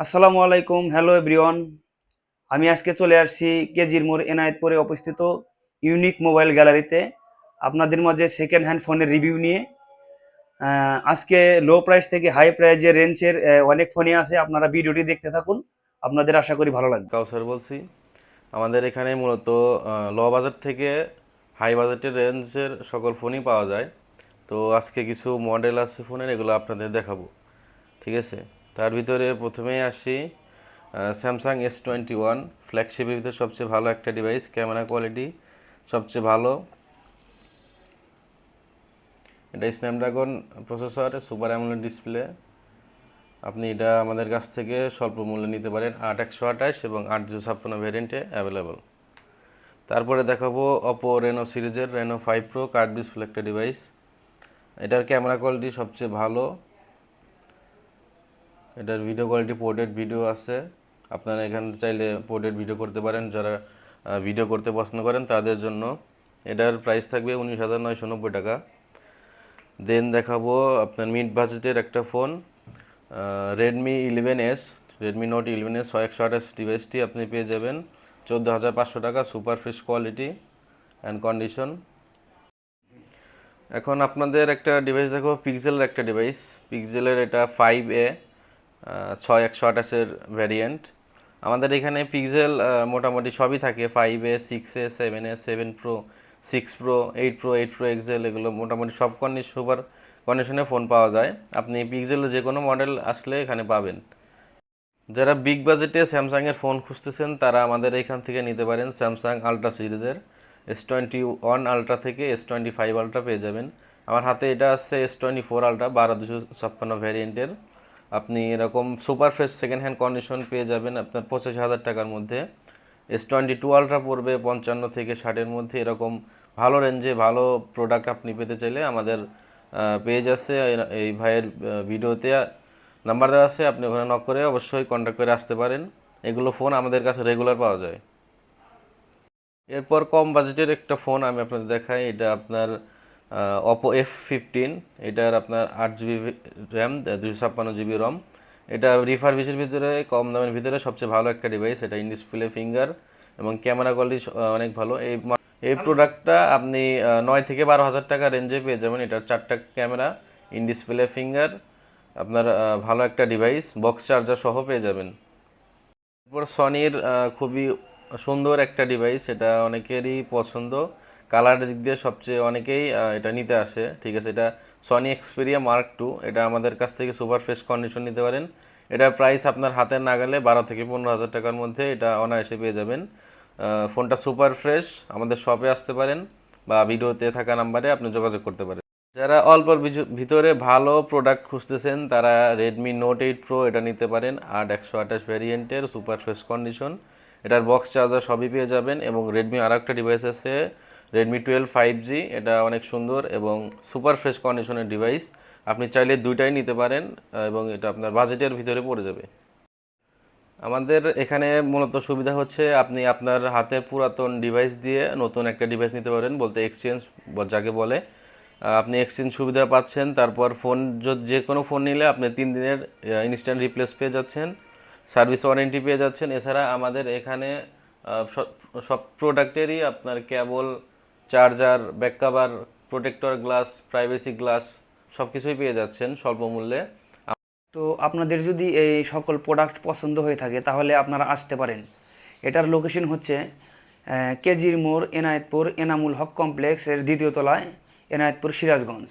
আসসালামু আলাইকুম, hello everyone. আমি আজকে চলে আসছি কেজির মোড় এনায়েতপুরে অবস্থিত ইউনিক মোবাইল গ্যালারিতে। আপনাদের মাঝে সেকেন্ড হ্যান্ড ফোনের রিভিউ নিয়ে। আজকে লো প্রাইস থেকে হাই প্রাইজের রেঞ্জের অনেক ফোনই আছে। আপনারা ভিডিওটি দেখতে থাকুন। আপনাদের আশা করি ভালো লাগবে। কাউসার বলছি, আমাদের এখানে মূলত ল বাজার থেকে হাই বাজেটের রেঞ্জের সকল ফোনই পাওয়া যায়। তো আজকে কিছু মডেল আছে ফোনের এগুলো আপনাদের দেখাবো। ঠিক আছে? তার ভিতরে প্রথমেই আসি স্যামসাং এস টোয়েন্টি ওয়ান ফ্ল্যাগশিপের ভিতরে সবচেয়ে ভালো একটা ডিভাইস ক্যামেরা কোয়ালিটি সবচেয়ে ভালো। এটা Snapdragon processor super AMOLED display আপনি এটা আমাদের কাছ থেকে স্বল্প মূল্যে নিতে পারেন, আট একশো আঠাশ এবং আট দুশো ছাপ্পান্ন ভ্যারিয়েন্টে অ্যাভেলেবল তারপরে দেখাবো অপো রেনো সিরিজের Reno five pro curved display একটা ডিভাইস এটার ক্যামেরা কোয়ালিটি সবচেয়ে ভালো। এটার ভিডিও কোয়ালিটি পোর্টেড ভিডিও আছে। আপনারা এখানে চাইলে পোর্টেড ভিডিও করতে পারেন। যারা ভিডিও করতে পছন্দ করেন, তাদের জন্য। এটার প্রাইস থাকবে উনিশ হাজার নয়শো নব্বই টাকা। দেন দেখাবো আপনার মিড বাজেটের একটা phone Redmi eleven S Redmi Note eleven S ছয় একশো আঠাশ ডিভাইসটি আপনি পেয়ে যাবেন। চোদ্দ হাজার পাঁচশো টাকা super fresh quality and condition এখন আপনাদের একটা ডিভাইস দেখো পিক্সেলের একটা ডিভাইস পিক্সেলের এটা ফাইভ এ ছয় একশো আঠাশের ভ্যারিয়েন্ট আমাদের এখানে পিক্সেল মোটামুটি সবই থাকে। Five A six A seven A seven pro six pro eight pro eight pro XL এগুলো মোটামুটি সব কন্ডিশন সুপার কন্ডিশনে ফোন পাওয়া যায়। আপনি পিক্সেলের যে কোনো মডেল আসলে এখানে পাবেন। যারা বিগ বাজেটে স্যামসাংয়ের ফোন খুঁজতেছেন, তারা আমাদের এখান থেকে নিতে পারেন স্যামসাং আলট্রা সিরিজের এস টোয়েন্টি ওয়ান আলট্রা থেকে এস টোয়েন্টি ফাইভ আলট্রা পেয়ে যাবেন। আমার হাতে এটা আছে এস টোয়েন্টি ফোর আলট্রা বারো দুশো ছাপ্পান্ন ভ্যারিয়েন্টের আপনি এরকম super fresh second hand condition পেয়ে যাবেন আপনার পঁচাশি হাজার টাকার মধ্যে। এস টোয়েন্টি টু আলট্রা পড়বে পঞ্চান্ন থেকে ষাটের মধ্যে। এরকম ভালো রেঞ্জে ভালো প্রোডাক্ট আপনি পেতে চাইলে আমাদের পেজ আছে। এই- ভাইয়ের ভিডিওতে নাম্বার দেওয়া আছে। আপনি ওখানে নক করে অবশ্যই কন্ট্যাক্ট করে আসতে পারেন। এগুলো ফোন আমাদের কাছে রেগুলার পাওয়া যায়। এরপর কম বাজেটের একটা ফোন আমি আপনাদের দেখাই। এটা আপনার অপো এফ ফিফটিন এটার আপনার আট জিবি র্যাম দুশো ছাপ্পান্ন জিবি রম এটা রিফারবিশের ভিতরে কম দামের ভিতরে সবচেয়ে ভালো একটা ডিভাইস এটা ইন ডিসপ্লে ফিঙ্গার এবং ক্যামেরা কোয়ালিটি অনেক ভালো। এই এই প্রোডাক্টটা আপনি নয় থেকে বারো হাজার টাকা রেঞ্জে পেয়ে যাবেন। এটার চারটা ক্যামেরা ইন ডিসপ্লে ফিঙ্গার আপনার ভালো একটা ডিভাইস বক্স চার্জার সহ পেয়ে যাবেন। এরপর সনির খুবই সুন্দর একটা ডিভাইস এটা অনেকেরই পছন্দ। কালারের দিক দিয়ে সবচেয়ে অনেকেই এটা নিতে আসে। ঠিক আছে, এটা সনি এক্সপেরিয়া মার্ক টু এটা আমাদের কাছ থেকে সুপার ফ্রেশ কন্ডিশন নিতে পারেন। এটার প্রাইস আপনার হাতের নাগালে বারো থেকে পনেরো হাজার টাকার মধ্যে এটা অনায়াসে পেয়ে যাবেন। ফোনটা সুপার ফ্রেশ আমাদের শপে আসতে পারেন বা ভিডিওতে থাকা নাম্বারে আপনি যোগাযোগ করতে পারেন। যারা অল্প ভিতরে ভালো প্রোডাক্ট খুঁজতেছেন, তারা রেডমি নোট এইট প্রো এটা নিতে পারেন। আট একশো আঠাশ ভ্যারিয়েন্টের সুপার ফ্রেশ কন্ডিশন এটার বক্স চার্জার সবই পেয়ে যাবেন এবং রেডমি আর একটা ডিভাইস আছে রেডমি টুয়েলভ ফাইভ জি এটা অনেক সুন্দর এবং সুপার ফ্রেশ কন্ডিশনের ডিভাইস আপনি চাইলে দুইটাই নিতে পারেন এবং এটা আপনার বাজেটের ভিতরে পড়ে যাবে। আমাদের এখানে মূলত সুবিধা হচ্ছে আপনি আপনার হাতে পুরাতন ডিভাইস দিয়ে নতুন একটা ডিভাইস নিতে পারেন, বলতে এক্সচেঞ্জ যাকে বলে। আপনি এক্সচেঞ্জ সুবিধা পাচ্ছেন, তারপর ফোন যে কোনো ফোন নিলে আপনি তিন দিনের ইনস্ট্যান্ট রিপ্লেস পেয়ে যাচ্ছেন সার্ভিস ওয়ারেন্টি পেয়ে যাচ্ছেন। এছাড়া আমাদের এখানে সব- প্রোডাক্টেরই আপনার cable charger, back cover, protector, glass, privacy glass সব কিছুই পেয়ে যাচ্ছেন স্বল্প মূল্যে তো আপনাদের যদি এই সকল প্রোডাক্ট পছন্দ হয়ে থাকে, তাহলে আপনারা আসতে পারেন। এটার লোকেশন হচ্ছে কেজির মোড়, এনায়েতপুর, এনামুল হক কমপ্লেক্সের দ্বিতীয় তলায়, এনায়েতপুর সিরাজগঞ্জ।